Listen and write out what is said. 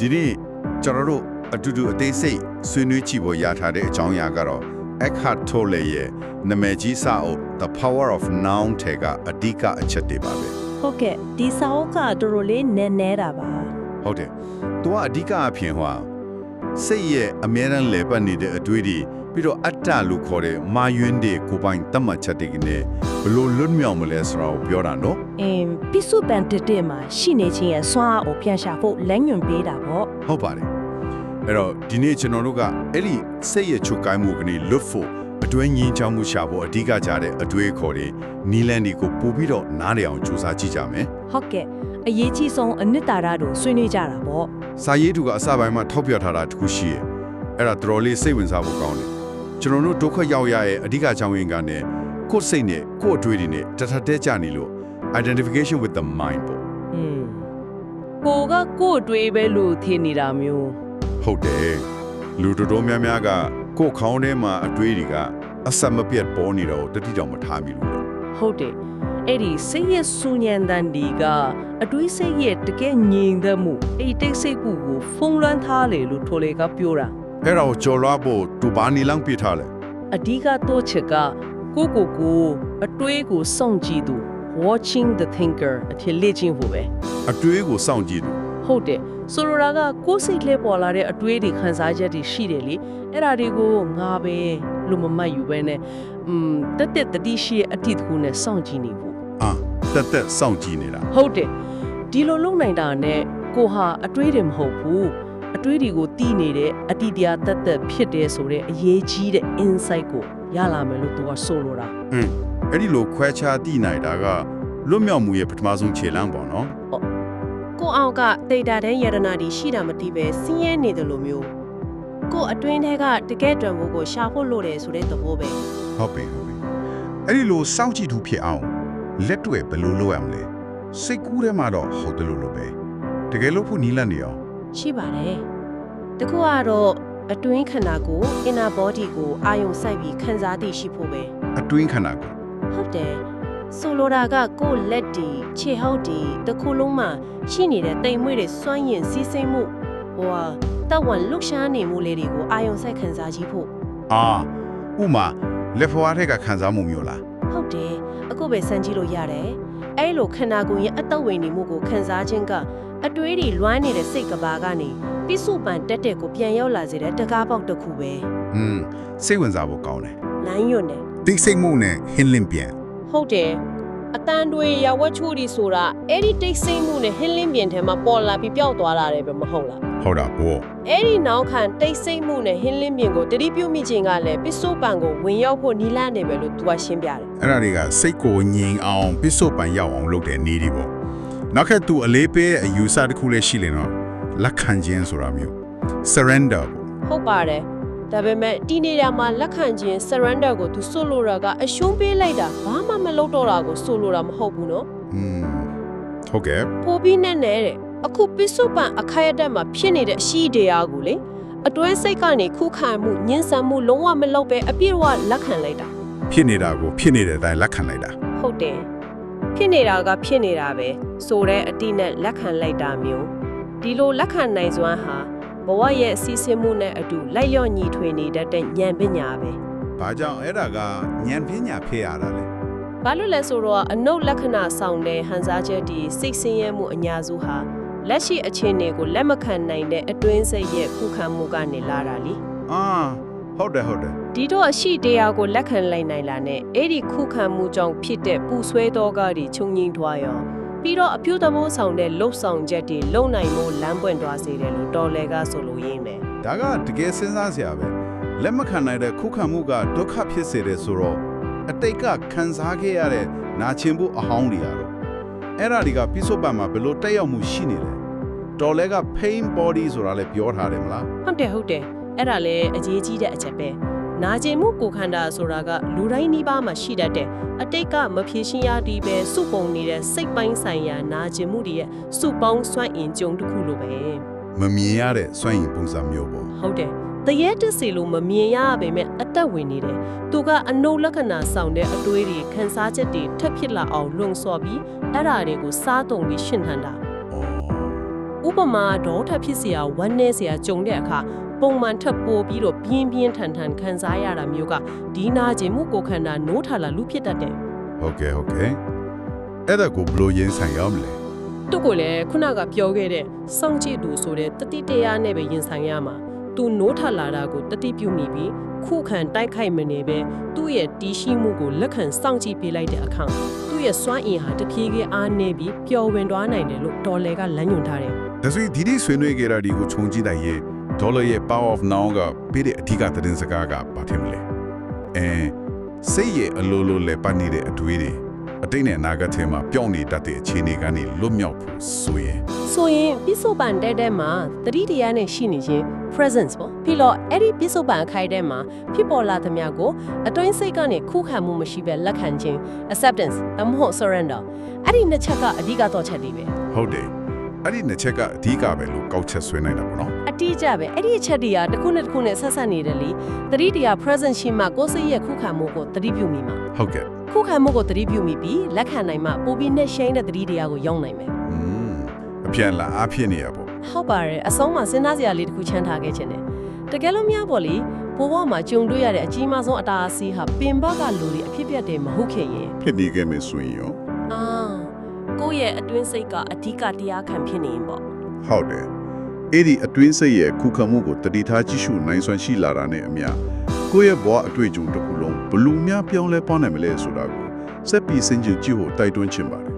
ဒီနေ့ကျွန်တော်တို့အတူတူအသေးစိတ်ဆွေးနွေးကြည့်ဖို့ရထားတဲ့အကြောင်းအရာကတော့ Eckhart Tolle ရဲ့နာမည်ကြီးစာအုပ် The Power of Now ထဲကအဓိကအချက်တွေပါပဲဟုတ်ကဲ့ဒီစာအုပ်ကတော်တော်လေးနည်းနည်းတာပါဟုတ်တယ်။ तू ကအဓိကအဖြစ်ဟွာ စိတ်ရဲ့အမြဲတမ်းလဲပတ်နေတဲ့အတွေ့အထိပြီးတော့အတ္တလို့ခေါ်တဲ့မာယွင်းတွေကိုယ်ပိုင်တတ်မှတ်ချက်တွေကနေဘလို့လွတ်မြောက်မလဲဆိုတာကိုပြောတာနော်အင်းပိစုပန်တစ်တစ်မှာရှိနေခြင်းရဲ့စွမ်းအားကိုပြန်ရှာဖို့လမ်းညွှန်ပေးတာပေါ့။ဟုတ်ပါတယ်။အဲ့တော့ဒီနေ့ကျွန်တော်တို့ကအဲ့ဒီစိတ်ရဲ့ချုပ်ကိုင်းမှုကနေလွတ်ဖို့အတွင်းငင်းချောင်းမှုရှာဖို့အဓိကကြတဲ့အတွေ့အခေါ်တွေနီလန်တွေကိုပို့ပြီးတော့နားလည်အောင်စူးစမ်းကြည့်ကြမယ်ဟုတ်ကဲ့ အရေးကြီးဆုံးအနှစ်သာရတို့ဆွေးနွေးကြတာပေါ့။စာရေးသူကအစပိုင်းမှာထောက်ပြထားတာတစ်ခုရှိရဲ့။အဲ့ဒါတော်တော်လေးစိတ်ဝင်စားဖို့ကောင်းတယ်။ကျွန်တော်တို့ဒုက္ခရောက်ရရဲ့အဓိကကြောင်းရင်းကနေကိုယ်စိတ်နဲ့ကိုယ်အတွေ့အတွေနဲ့တထတဲကြနေလို့ identification with the mind ပေါ့อืมကိုကကို့အတွေးပဲလို့ထင်နေတာမျိုးဟုတ်တယ်လူတော်တော်များများကကိုယ်ခေါင်းထဲမှာအတွေးတွေကအဆက်မပြတ်ပေါ်နေတော့တတိတောင်မထားမိဘူးလေဟုတ်တယ် အဲ့ဒီစိတ်ရဲ့စူညံတန်ဒီကအတွေးစိတ်ရဲ့တကယ်ငြိမ်သက်မှုအဲ့ဒီတိတ်ဆိတ်မှုကိုဖုံးလွှမ်းထားလေလို့ထိုလေကပြောတာအဲ့ဒါကိုကြော်လွှားဖို့တူပါနေလောင်းပြထားလဲအဓိကတော့ချက်ကကိုကိုကိုအတွေးကိုစောင့်ကြည့်သူ watching the thinker အဖြစ်လေ့ကျင့်ဖို့ပဲအတွေးကိုစောင့်ကြည့်သူဟုတ်တယ်ဆိုလိုတာကကိုယ်စိတ်လှည့်ပေါ်လာတဲ့အတွေးတွေခံစားချက်တွေရှိတယ်လေအဲ့ဒါတွေကိုငါပဲလို့မမှတ်ယူပဲနဲ့อืมတက်တက်တတိရှိရဲ့အတိတ်ကူနဲ့စောင့်ကြည့်နေဖို့အာ တက်တက်စောင့်ကြည့်နေတာဟုတ်တယ်ဒီလိုလုပ်နိုင်တာနဲ့ကိုဟာအတွေးတွေမဟုတ်ဘူးအတွေးတွေကိုတီးနေတဲ့အတိတရားတက်တက်ဖြစ်တယ်ဆိုတဲ့အရေးကြီးတဲ့ insight ကိုရလာမယ်လို့သူကဆိုလိုတာอืมအဲ့ဒီလိုခွဲခြားသိနိုင်တာကလွတ်မြောက်မှုရဲ့ပထမဆုံးခြေလှမ်းပေါ့နော်ကိုအောင်ကဒေတာတဲ့ယရနာတီရှိတာမသိပဲစီးရဲနေတယ်လို့မျိုးကိုအတွင်းထဲကတကယ်တွံဖို့ကိုရှာဖို့လိုတယ်ဆိုတဲ့သဘောပဲဟုတ်ပြီဟုတ်ပြီအဲ့ဒီလိုစောင့်ကြည့်သူဖြစ်အောင် လက်တွေ့ဘယ်လိုလုပ်ရမလဲစိတ်ကူးထဲမှာတော့ဟုတ်တယ်လို့လို့ပဲတကယ်လို့ဖို့နီးလန့်နေအောင်ရှိပါတယ်တခုကတော့အတွင်းခန္ဓာကို inner body ကိုအာယုံစိုက်ပြီးခံစားသိရှိဖို့ပဲအတွင်းခန္ဓာကိုဟုတ်တယ်ဆိုလိုတာကကိုယ့်လက်တီခြေဟောက်တီတစ်ခုလုံးမှာရှိနေတဲ့တိမ်မွေ့တွေစွန့်ရင်စီးစိမ့်မှုဟိုဟာတက်ဝန်လှုပ်ရှားနေမှုလေးတွေကိုအာယုံစိုက်ခံစားကြည့်ဖို့အာဥမာလက်ဖွားထက်ကခံစားမှုမျိုးလားဟုတ်တယ် အခုပဲစမ်းကြည့်လို့ရတယ်အဲ့လိုခန္ဓာကိုယ်ရဲ့အသက်ဝင်နေမှုကိုခံစားခြင်းကအတွေးတွေလွှမ်းနေတဲ့စိတ်ကဘာကနေပိစုပန်တက်တဲ့ကိုပြန်ရောက်လာစေတဲ့တကားပေါက်တစ်ခုပဲอืมစိတ်ဝင်စားဖို့ကောင်းတယ်လမ်းညွတ်နေတိတ်ဆိတ်မှုနဲ့ဟင်းလင်းပြန်ဟုတ်တယ်အတန်တွေရဝတ်ချိုးဒီဆိုတာအဲ့ဒီတိတ်ဆိတ်မှုနဲ့ဟင်းလင်းပြင်ထဲမှာပေါ်လာပြီးပျောက်သွားတာတယ်ပဲမဟုတ်လား ဟုတ်တာဘောအဲ့ဒီနောက်ခံတိတ်ဆိတ်မှုနဲ့ဟင်းလင်းပြင်ကိုတတိပြုမိခြင်းကလည်းပိစုပန်ကိုဝင်ရောက်ဖို့နီးလန့်နေပဲလို့သူကရှင်းပြတယ်အဲ့ဒါတွေကစိတ်ကိုငြိမ်အောင်ပစ္စုပန်ရောက်အောင်လုပ်တဲ့နည်းတွေပေါ့နောက်ခက်သူအလေးပေးတဲ့အယူဆတစ်ခုလည်းရှိလေတော့လက်ခံခြင်းဆိုတာမျိုး surrender ပေါ့ဟုတ်ပါတယ်ဒါပေမဲ့တီနေတာမှာလက်ခံခြင်း surrender ကိုသူဆိုလိုတာကအရှုံးပေးလိုက်တာဘာမှမလုပ်တော့တာကိုဆိုလိုတာမဟုတ်ဘူးနော်อืมဟုတ်ကဲ့ပိုပြီးနဲ့နဲ့တဲ့ အခုပစ္စုပန်အခိုက်အတန့်မှာဖြစ်နေတဲ့အရှိတရားကိုလေအတွဲစိတ်ကနေခုခံမှုညှင်းဆန်မှုလုံးဝမလုပ်ပဲအပြည့်အဝလက်ခံလိုက်တာဖြစ်နေတာကိုဖြစ်နေတဲ့အတိုင်းလက်ခံလိုက်တာဟုတ်တယ်ဖြစ်နေတာကဖြစ်နေတာပဲဆိုတဲ့အတိနဲ့လက်ခံလိုက်တာမျိုးဒီလိုလက်ခံနိုင်စွမ်းဟာဘဝရဲ့အစည်းအဝေးနဲ့အတူလိုက်လျော့ညီထွေနေတတ်တဲ့ဉာဏ်ပညာပဲ။ဘာကြောင့်အဲ့ဒါကဉာဏ်ပညာဖြစ်ရတာလဲဘာလို့လဲဆိုတော့အနုလက္ခဏာဆောင်တဲ့ဟန်စားချက်ဒီစိတ်ဆင်းရဲမှုအများစုဟာ လက်ရှိအခြေအနေကိုလက်မခံနိုင်တဲ့အတွင်းစိတ်ရဲ့ခုခံမှုကနေလာတာလी။အာဟုတ်တယ်ဟုတ်တယ်ဒီတော့အရှိတရားကိုလက်ခံလိုက်နိုင်လာနဲ့အဲ့ဒီခုခံမှုကြောင့်ဖြစ်တဲ့ပူဆွဲသောကတွေချုပ်ငိမ့်သွားရောပြီးတော့အပြုသဘောဆောင်တဲ့လှုပ်ဆောင်ချက်တွေလုံနိုင်မှုလမ်းပွင့်သွားစေတယ်လို့တော်လဲကဆိုလို့ရင်းမယ်။ဒါကတကယ်စဉ်းစားစရာပဲ။လက်မခံနိုင်တဲ့ခုခံမှုကဒုက္ခဖြစ်စေတယ်ဆိုတော့အတိတ်ကခံစားခဲ့ရတဲ့နာကျင်မှုအဟောင်းတွေရတော့အဲ့ဒါတွေကပြစ္ဆုတ်ပံမှာဘယ်လိုတက်ရောက်မှုရှိနေလဲ။ တော်လဲက pain body ဆိုတာလည်းပြောထားတယ်မလားဟုတ်တယ်ဟုတ်တယ်အဲ့ဒါလည်းအရေးကြီးတဲ့အချက်ပဲနာကျင်မှုကိုယ်ခန္ဓာဆိုတာကလူတိုင်းနှီးပါးမှာရှိတတ်တဲ့အတိတ်ကမဖြေရှင်းရသည်ပဲစုပုံနေတဲ့စိတ်ပိုင်းဆိုင်ရာနာကျင်မှုတွေရဲ့စုပေါင်းစွမ်းအင်ကြုံတစ်ခုလိုပဲ။မမြင်ရတဲ့စွန့်ရင်ပုံစံမျိုးပေါ့ဟုတ်တယ်တရေတစီလို့မမြင်ရပေမဲ့အသက်ဝင်နေတယ်သူကအနုလက္ခဏာဆောင်တဲ့အတွေးတွေခန်းစားချက်တွေထပ်ဖြစ်လာအောင်လွန်ဆော်ပြီးအဲ့ဓာတွေကိုစားတုံပြီးရှင်းထန်တာ။အော်ဥ ပမာဒေါထဖြစ်เสียဝမ်းနေเสียကြုံတဲ့အခါပုံမှန်ထပ်ပိုးပြီးတော့ပြင်းပြင်းထန်ထန်ခံစားရတာမျိုးကဒီနာကျင်မှုကိုယ်ခန္ဓာနိုးထလာလူဖြစ်တတ်တယ် ဟုတ်ကဲ့ဟုတ်ကဲ့အဲ့ဒါကိုဘယ်လိုရင်ဆိုင်ရမလဲ သူကိုလည်းခုနကပြောခဲ့တဲ့စောင့်ကြည့်သူဆိုတဲ့တတိတရားနဲ့ပဲရင်ဆိုင်ရမှာသူနိုးထလာတာကိုတတိပြုမိပြီးခုခံတိုက်ခိုက်မနေပဲသူ့ရဲ့တီးရှိမှုကိုလက်ခံစောင့်ကြည့်ပေးလိုက်တဲ့အခါသူ့ ရဲ့စွမ်းအင်ဟာတဖြည်းဖြည်းအားနေပြီးပျော်ဝင်သွားနိုင်တယ်လို့တော်လေကလမ်းညွှန်ထားတယ်ဒါဆိုရင်ဒီဒီဆွေးနွေးကြတာဒီကိုခြုံကြည့်လိုက်ရင်ဒေါ်လာရဲ့ power of now ကပြည့်တဲ့အဓိကသတင်းစကားကဘာထင်မလဲအဲစိတ်ရဲ့အလိုလိုလဲပတ်နေတဲ့အတွေးတွေ အတိတ်နဲ့အနာဂတ်ထဲမှာပြောင်းနေတတ်တဲ့အခြေအနေကနေလွတ်မြောက်ဖို့ဆိုရင်ဆိုရင်ပိစုပန်တဲတဲမှာတတိတရားနဲ့ရှိနေခြင်း presence ပေါ့ပြီးတော့အဲ့ဒီပိစုပန်အခိုက်တဲမှာဖြစ်ပေါ်လာသမျှကိုအတွင်းစိတ်ကနေခုခံမှုမရှိပဲလက်ခံခြင်း acceptance အမဟုတ် surrender အဲ့ဒီနှစ်ချက်ကအဓိကတော့ချက်တွေပဲဟုတ်တယ်အဲ့ဒီနှစ်ချက်ကအဓိကပဲလို့ကောက်ချက်ဆွေးနိုင်တာပေါ့နော်အတိအကျပဲအဲ့ဒီအချက်တွေကတစ်ခုနဲ့တစ်ခုနဲ့ဆက်ဆက်နေတယ်လေတတိတရား presence ရှိမှကိုယ်စိတ်ရဲ့ခုခံမှုကိုတတိပြုမိမှာဟုတ်ကဲ့ ခုခံမှုကိုတတိပြုမိပြီးလက်ခံနိုင်မှပိုပြီးနဲ့ရှိန်တဲ့တတိတရားကိုရောက်နိုင်မယ်อืมအပြန်လာအားဖြစ်နေရပေါ့ဟုတ်ပါတယ်အဆုံးမှာစဉ်းစားစရာလေးတစ်ခုချမ်းထားခဲ့ခြင်းတယ်တကယ်လို့များပေါ့လေဘဝမှာကြုံတွေ့ရတဲ့အကြီးမားဆုံးအတားအဆီးဟာပင်ပကလူတွေအဖြစ်ပြက်တယ်မဟုတ်ခင်ရင်ဖြစ်နေခဲ့မယ်ဆိုရင်ရောအာကိုယ့်ရဲ့အတွင်းစိတ်ကအဓိကတရားခံဖြစ်နေရင်ပေါ့ဟုတ်တယ်အဲ့ဒီအတွင်းစိတ်ရဲ့ခုခံမှုကိုတတိထားကြည့်ရှုနိုင်စွမ်းရှိလာတာနဲ့အမျှ ကိုယ့်ရဲ့ဘဝအတွေ့အကြုံတစ်ခုလုံးဘယ်လူများပြောင်းလဲပေါင်းနိုင်မလဲဆိုတာကိုစက်ပြီးစဉ်းကျင်ကြည့်ဖို့တိုက်တွန်းချင်ပါတယ်